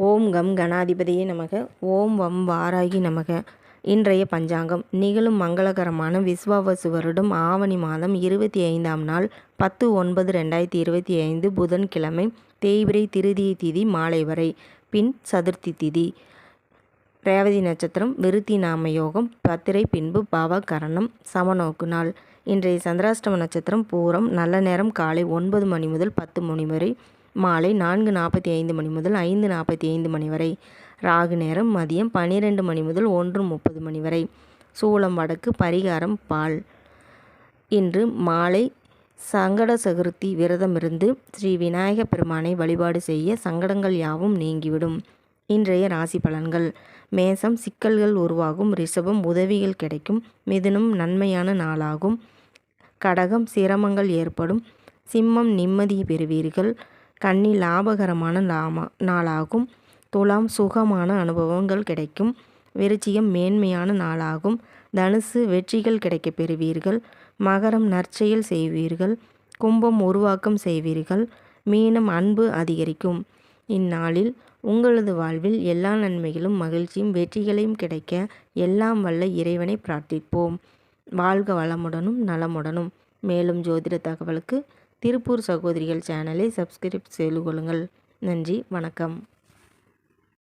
ஓம் come கணாதிபதியே நமக. ஓம் வம் வாராகி நமக. இன்றைய பஞ்சாங்கம். நிகழும் மங்களகரமான விஸ்வாவசு வருடம் ஆவணி மாதம் இருபத்தி ஐந்தாம் நாள் பத்து ஒன்பது ரெண்டாயிரத்தி இருபத்தி ஐந்து புதன்கிழமை தேய்பிரை திருதிய திதி மாலை வரை. பின் சதுர்த்தி திதி. ரேவதி நட்சத்திரம் விருத்தி நாம யோகம் பத்திரை பின்பு பாவ கரணம் சமநோக்கு நாள். இன்றைய சந்திராஷ்டம நட்சத்திரம் பூரம் நல்ல நேரம் காலை ஒன்பது மணி முதல் பத்து மணி வரை. மாலை நான்கு நாற்பத்தி ஐந்து மணி முதல் ஐந்து நாற்பத்தி ஐந்து மணி வரை. ராகு நேரம் மதியம் பன்னிரெண்டு மணி முதல் ஒன்று முப்பது மணி வரை. சூளம் வடக்கு பரிகாரம் பால். இன்று மாலை சங்கட சதுர்த்தி விரதமிருந்து ஸ்ரீ விநாயக பெருமானை வழிபாடு செய்ய சங்கடங்கள் யாவும் நீங்கிவிடும். இன்றைய ராசி பலன்கள். மேசம் சிக்கல்கள் உருவாகும் ரிஷபம் உதவிகள் கிடைக்கும் மிதுனம் நன்மையான நாளாகும். கடகம் சிரமங்கள் ஏற்படும். சிம்மம் நிம்மதி பெறுவீர்கள். கன்னி லாபகரமான லாமா நாளாகும். துலாம் சுகமான அனுபவங்கள் கிடைக்கும். விருச்சிகம் மேன்மையான நாளாகும். தனுசு வெற்றிகள் கிடைக்கப் பெறுவீர்கள். மகரம் நற்செயல் செய்வீர்கள். கும்பம் உருவாக்கம் செய்வீர்கள். மீனம் அன்பு அதிகரிக்கும். இந்நாளில் உங்களது வாழ்வில் எல்லா நன்மைகளும் மகிழ்ச்சியும் வெற்றிகளையும் கிடைக்க எல்லாம் வல்ல இறைவனை பிரார்த்திப்போம். வாழ்க வளமுடனும் நலமுடனும். மேலும் ஜோதிட தகவலுக்கு திருப்பூர் சகோதரிகள் சேனலை சப்ஸ்கிரைப் செய்து கொள்ளுங்கள். நன்றி வணக்கம்.